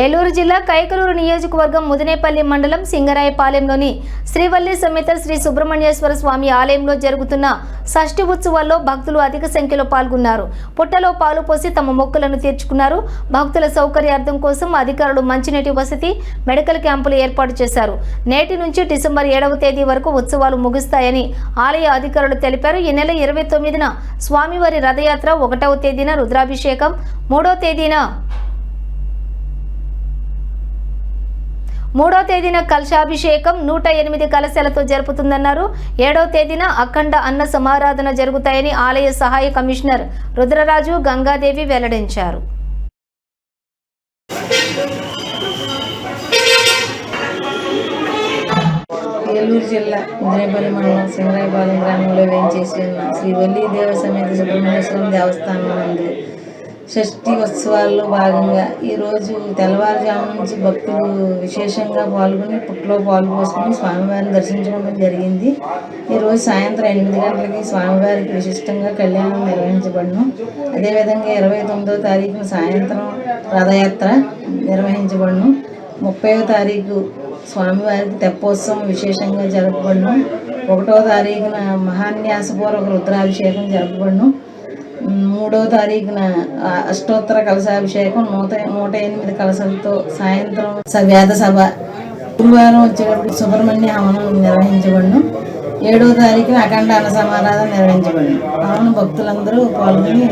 ఏలూరు జిల్లా కైకలూరు నియోజకవర్గం ముదినేపల్లి మండలం సింగరాయపాలెంలోని శ్రీవల్లి సమేత శ్రీ సుబ్రహ్మణ్యేశ్వర స్వామి ఆలయంలో జరుగుతున్న షష్ఠి ఉత్సవాల్లో భక్తులు అధిక సంఖ్యలో పాల్గొన్నారు. పుట్టలో పాలు పోసి తమ మొక్కులను తీర్చుకున్నారు. భక్తుల సౌకర్యార్థం కోసం అధికారులు మంచినీటి వసతి మెడికల్ క్యాంపులు ఏర్పాటు చేశారు. నేటి నుంచి డిసెంబర్ ఏడవ తేదీ వరకు ఉత్సవాలు ముగుస్తాయని ఆలయ అధికారులు తెలిపారు. ఈ నెల ఇరవై తొమ్మిదిన స్వామివారి రథయాత్ర ఒకటవ తేదీన రుద్రాభిషేకం మూడో తేదీన మూడో తేదీన కలశాభిషేకం నూట ఎనిమిది కలశాలతో జరుపుతుందన్నారు. ఏడో తేదీన అఖండ అన్న సమారాధన జరుగుతాయని ఆలయ సహాయ కమిషనర్ రుద్రరాజు గంగాదేవి వెల్లడించారు. ఏలూరు జిల్లా ముదిరేపల్లి మండలం సింగరాయపాలెం గ్రామంలో వేయించేసి ఉన్న శ్రీ వల్లి దేవ సమేత సుబ్రహ్మణ్యేశ్వరం దేవస్థానం నందు షష్ఠి ఉత్సవాల్లో భాగంగా ఈరోజు తెల్లవారుజాము నుంచి భక్తులు విశేషంగా పాల్గొని పుట్లో పాలు స్వామివారిని దర్శించుకోవడం జరిగింది. ఈరోజు సాయంత్రం ఎనిమిది గంటలకి స్వామివారికి విశిష్టంగా కళ్యాణం నిర్వహించబడును. అదేవిధంగా ఇరవై తొమ్మిదో తారీఖున సాయంత్రం రథయాత్ర నిర్వహించబడును. ముప్పైవ తారీఖు స్వామివారికి తెప్పోత్సవం విశేషంగా జరపబడును. ఒకటో తారీఖున మహాన్యాసపూర్వక రుద్రాభిషేకం జరపబడును. మూడో తారీఖున అష్టోత్తర కలశాభిషేకం నూట నూట ఎనిమిది కలశాలతో సాయంత్రం వేద సభ గురువారం వచ్చేటప్పుడు సుబ్రహ్మణ్య హవనం నిర్వహించబడును. ఏడో తారీఖున అఖండ అన్న సమారాధన నిర్వహించబడును. కావున భక్తులందరూ పాల్గొని